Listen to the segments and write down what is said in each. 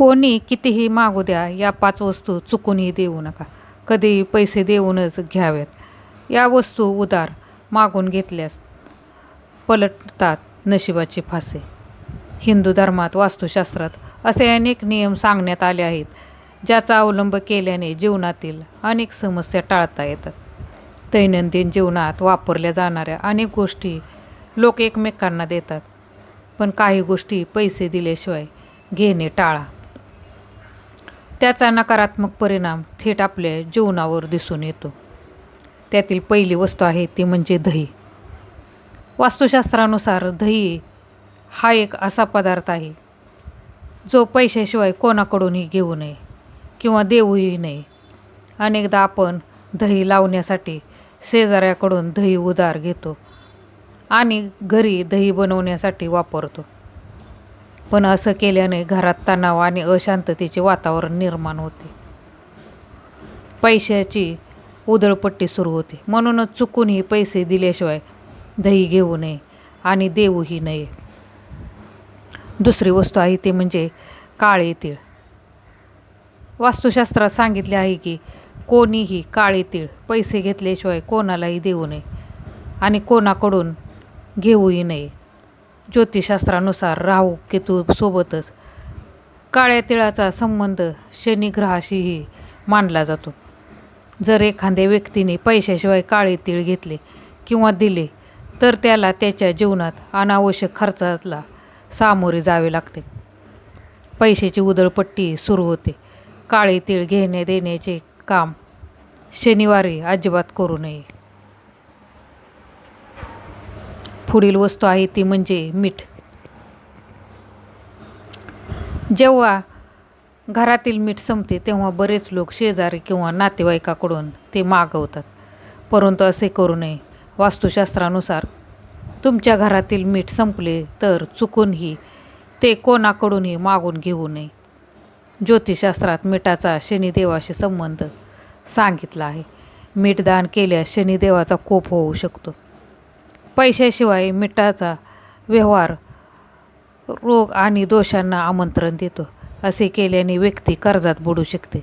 कोणी कितीही मागू द्या या पाच वस्तू चुकूनही देऊ नका. कधीही पैसे देऊनच घ्याव्यात या वस्तू उदार मागून घेतल्यास पलटतात नशिबाचे फासे. हिंदू धर्मात वास्तुशास्त्रात असे अनेक नियम सांगण्यात आले आहेत ज्याचा अवलंब केल्याने जीवनातील अनेक समस्या टाळता येतात. दैनंदिन जीवनात वापरल्या जाणाऱ्या अनेक गोष्टी लोक एकमेकांना देतात पण काही गोष्टी पैसे दिल्याशिवाय घेणे टाळा. त्याचा नकारात्मक परिणाम थेट आपल्या जीवनावर दिसून येतो. त्यातील पहिली वस्तू आहे ती म्हणजे दही. वास्तुशास्त्रानुसार दही हा एक असा पदार्थ आहे जो पैशाशिवाय कोणाकडूनही घेऊ नये किंवा देऊही नये. अनेकदा आपण दही लावण्यासाठी शेजाऱ्याकडून दही उधार घेतो आणि घरी दही बनवण्यासाठी वापरतो. पण असं केल्याने घरात तणाव आणि अशांततेचे वातावरण निर्माण होते. पैशाची उधळपट्टी सुरू होते. म्हणूनच चुकूनही पैसे दिल्याशिवाय दही घेऊ नये आणि देऊही नये. दुसरी वस्तू आहे ती म्हणजे काळे तीळ. वास्तुशास्त्रात सांगितले आहे की कोणीही काळे तीळ पैसे घेतल्याशिवाय कोणालाही देऊ नये आणि कोणाकडून घेऊही नये. ज्योतिषशास्त्रानुसार राहू केतू सोबतच. काळ्या तिळाचा संबंध शनिग्रहाशीही मानला जातो. जर एखाद्या व्यक्तीने पैशाशिवाय काळे तीळ घेतले किंवा दिले तर त्याला त्याच्या जीवनात अनावश्यक खर्चाला सामोरे जावे लागते. पैशाची उदळपट्टी सुरू होते. काळे तीळ घेणे देण्याचे काम शनिवारी अजिबात करू नये. पुढील वस्तू आहे ती म्हणजे मीठ. जेव्हा घरातील मीठ संपते तेव्हा बरेच लोक शेजारी किंवा नातेवाईकाकडून ते मागवतात. परंतु असे करू नये. वास्तुशास्त्रानुसार तुमच्या घरातील मीठ संपले तर चुकूनही ते कोणाकडूनही मागून घेऊ नये. ज्योतिषशास्त्रात मिठाचा शनिदेवाशी संबंध सांगितला आहे. मीठ दान केल्यास शनिदेवाचा कोप होऊ शकतो. पैशाशिवाय मिठाचा व्यवहार रोग आणि दोषांना आमंत्रण देतो असे केल्याने व्यक्ती कर्जात बुडू शकते.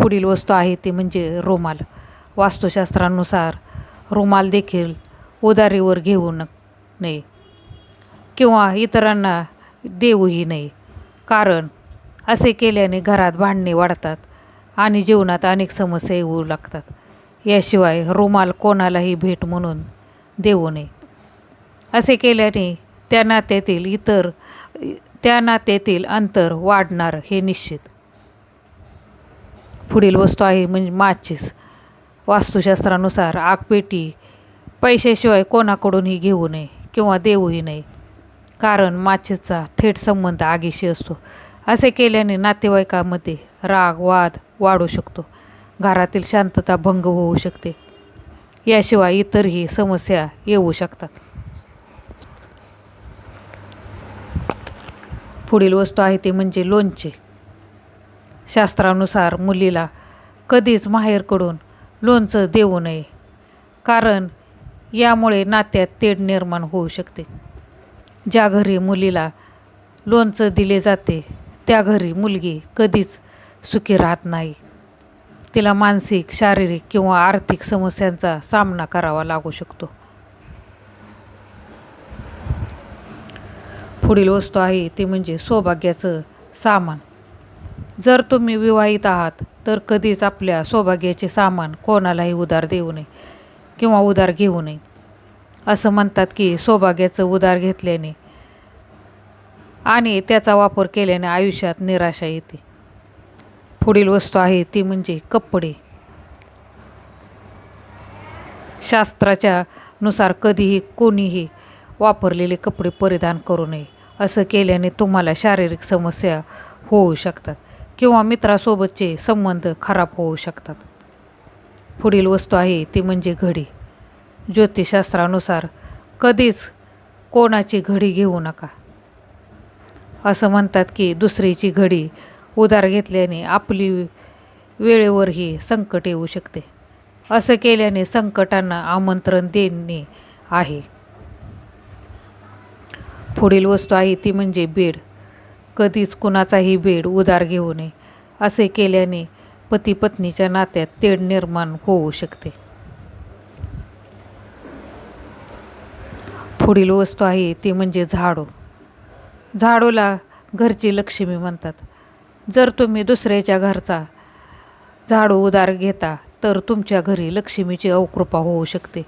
पुढील वस्तू आहे ती म्हणजे रुमाल. वास्तुशास्त्रानुसार रुमाल देखील उधारीवर घेऊ न नये किंवा इतरांना देऊही नये. कारण असे केल्याने घरात भांडणे वाढतात आणि जीवनात अनेक समस्या येऊ लागतात. याशिवाय रुमाल कोणालाही भेट म्हणून देऊ नये. असे केल्याने त्या नात्यातील इतर त्या नात्यातील अंतर वाढणार हे निश्चित. पुढील वस्तू आहे म्हणजे माचीस. वास्तुशास्त्रानुसार आगपेटी पैशाशिवाय कोणाकडूनही घेऊ नये किंवा देऊही नये. कारण माचीसचा थेट संबंध आगीशी असतो. असे केल्याने नातेवाईकामध्ये राग वाद वाढू शकतो. घरातील शांतता भंग होऊ शकते. याशिवाय इतरही समस्या येऊ शकतात. पुढील वस्तू आहे ती म्हणजे लोणचे. शास्त्रानुसार मुलीला कधीच माहेरकडून लोणचं देऊ नये कारण यामुळे नात्यात तेढ निर्माण होऊ शकते. ज्या घरी मुलीला लोणचं दिले जाते त्या घरी मुलगी कधीच सुखी राहत नाही. तिला मानसिक शारीरिक किंवा आर्थिक समस्यांचा सामना करावा लागू शकतो. पुढील वस्तू आहे ती म्हणजे सौभाग्याचं सामान. जर तुम्ही विवाहित आहात तर कधीच आपल्या सौभाग्याचे सामान कोणालाही उधार देऊ नये किंवा उधार घेऊ नये. असं म्हणतात की सौभाग्याचं उधार घेतल्याने आणि त्याचा वापर केल्याने आयुष्यात निराशा येते. पुढील वस्तू आहे ती म्हणजे कपडे. शास्त्राच्या नुसार कधीही कोणीही वापरलेले कपडे परिधान करू नये. असं केल्याने तुम्हाला शारीरिक समस्या होऊ शकतात किंवा मित्रासोबतचे संबंध खराब होऊ शकतात. पुढील वस्तू आहे ती म्हणजे घडी. ज्योतिषशास्त्रानुसार कधीच कोणाची घडी घेऊ नका. असं म्हणतात की दुसरीची घडी उधार घेतल्याने आपली वेळेवरही संकट येऊ शकते. असं केल्याने संकटांना आमंत्रण देणे आहे. पुढील वस्तू आहे ती म्हणजे बेड. कधीच कुणाचाही बेड उधार घेऊ नये असे केल्याने पती पत्नीच्या नात्यात तेढ निर्माण होऊ शकते. पुढील वस्तू आहे ती म्हणजे झाडू. झाडूला घरची लक्ष्मी म्हणतात. जर तुम्ही दुसऱ्याच्या घरचा झाडू उदार घेता तर तुमच्या घरी लक्ष्मीची अवकृपा होऊ शकते.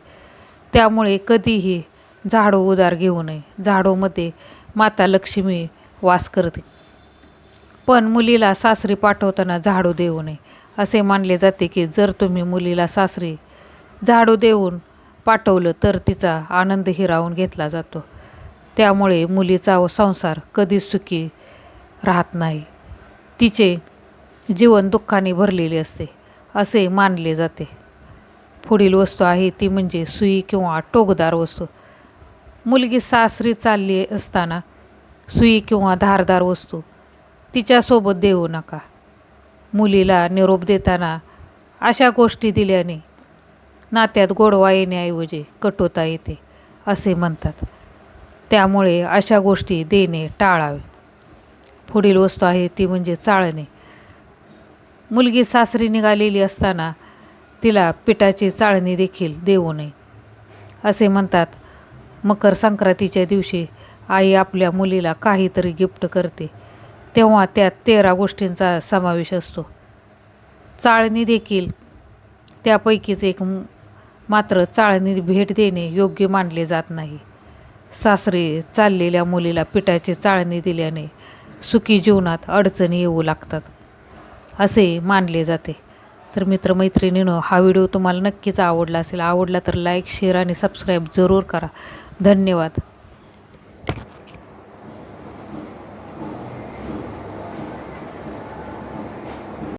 त्यामुळे कधीही झाडू उदार घेऊ नये. झाडूमध्ये माता लक्ष्मी वास करते. पण मुलीला सासरी पाठवताना झाडू देऊ नये. असे मानले जाते की जर तुम्ही मुलीला सासरी झाडू देऊन पाठवलं तर तिचा आनंद हिरावून घेतला जातो. त्यामुळे मुलीचा संसार कधीच सुखी राहत नाही. तिचे जीवन दुःखाने भरलेले असते असे मानले जाते. पुढील वस्तू आहे ती म्हणजे सुई किंवा टोकदार वस्तू. मुलगी सासरी चालली असताना सुई किंवा धारदार वस्तू तिच्यासोबत देऊ नका. मुलीला निरोप देताना अशा गोष्टी दिल्याने नात्यात गोडवा येण्याऐवजी कटोता येते असे म्हणतात. त्यामुळे अशा गोष्टी देणे टाळावे. पुढील वस्तू आहे ती म्हणजे चाळणे. मुलगी सासरी निघालेली असताना तिला पिठाची चाळणी देखील देऊ नये. असे म्हणतात मकर संक्रांतीच्या दिवशी आई आपल्या मुलीला काहीतरी गिफ्ट करते. तेव्हा त्यात तेरा गोष्टींचा समावेश असतो. चाळणी देखील त्यापैकीच एक मात्र चाळणी भेट देणे योग्य मानले जात नाही. सासरी चाललेल्या मुलीला पिठाची चाळणी दिल्याने सुखी जीवनात अडचणी येऊ लागतात. असे मानले जाते. तर मित्रमैत्रिणीनं हा व्हिडिओ तुम्हाला नक्कीच आवडला असेल. आवडला तर लाईक शेअर आणि सबस्क्राईब जरूर करा. धन्यवाद.